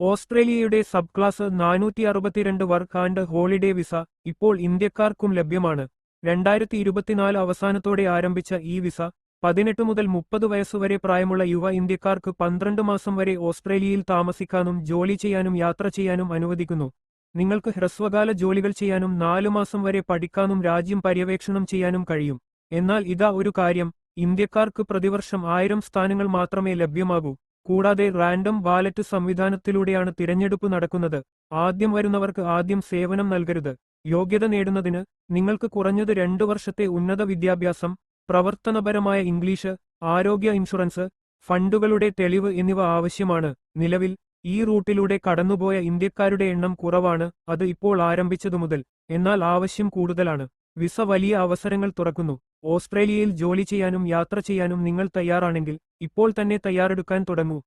ഓസ്ട്രേലിയയുടെ sub class നാനൂറ്റി അറുപത്തിരണ്ട് വർക്ക് ആൻഡ് ഹോളിഡേ വിസ ഇപ്പോൾ ഇന്ത്യക്കാർക്കും ലഭ്യമാണ്. രണ്ടായിരത്തി ഇരുപത്തിനാല് അവസാനത്തോടെ ആരംഭിച്ച ഈ വിസ പതിനെട്ട് മുതൽ മുപ്പത് വയസ്സുവരെ പ്രായമുള്ള യുവ ഇന്ത്യക്കാർക്ക് പന്ത്രണ്ട് മാസം വരെ ഓസ്ട്രേലിയയിൽ താമസിക്കാനും ജോലി ചെയ്യാനും യാത്ര ചെയ്യാനും അനുവദിക്കുന്നു. നിങ്ങൾക്ക് ഹ്രസ്വകാല ജോലികൾ ചെയ്യാനും നാലു മാസം വരെ പഠിക്കാനും രാജ്യം പര്യവേക്ഷണം ചെയ്യാനും കഴിയും. എന്നാൽ ഇതാ ഒരു കാര്യം ഇന്ത്യക്കാർക്ക് പ്രതിവർഷം ആയിരം സ്ഥാനങ്ങൾ മാത്രമേ ലഭ്യമാകൂ. കൂടാതെ റാൻഡം ബാലറ്റ് സംവിധാനത്തിലൂടെയാണ് തിരഞ്ഞെടുപ്പ് നടക്കുന്നത്. ആദ്യം വരുന്നവർക്ക് ആദ്യം സേവനം നൽകരുത്. യോഗ്യത നേടുന്നതിന് നിങ്ങൾക്ക് കുറഞ്ഞത് രണ്ടു വർഷത്തെ ഉന്നത വിദ്യാഭ്യാസം പ്രവർത്തനപരമായ ഇംഗ്ലീഷ് ആരോഗ്യ ഇൻഷുറൻസ് ഫണ്ടുകളുടെ തെളിവ് എന്നിവ ആവശ്യമാണ്. നിലവിൽ ഈ റൂട്ടിലൂടെ കടന്നുപോയ ഇന്ത്യക്കാരുടെ എണ്ണം കുറവാണ്. അത് ഇപ്പോൾ ആരംഭിച്ചതു മുതൽ എന്നാൽ ആവശ്യം കൂടുതലാണ്. വിസ വലിയ അവസരങ്ങൾ തുറക്കുന്നു. ഓസ്ട്രേലിയയിൽ ജോലി ചെയ്യാനും യാത്ര ചെയ്യാനും നിങ്ങൾ തയ്യാറാണെങ്കിൽ ഇപ്പോൾ തന്നെ തയ്യാറെടുക്കാൻ തുടങ്ങൂ.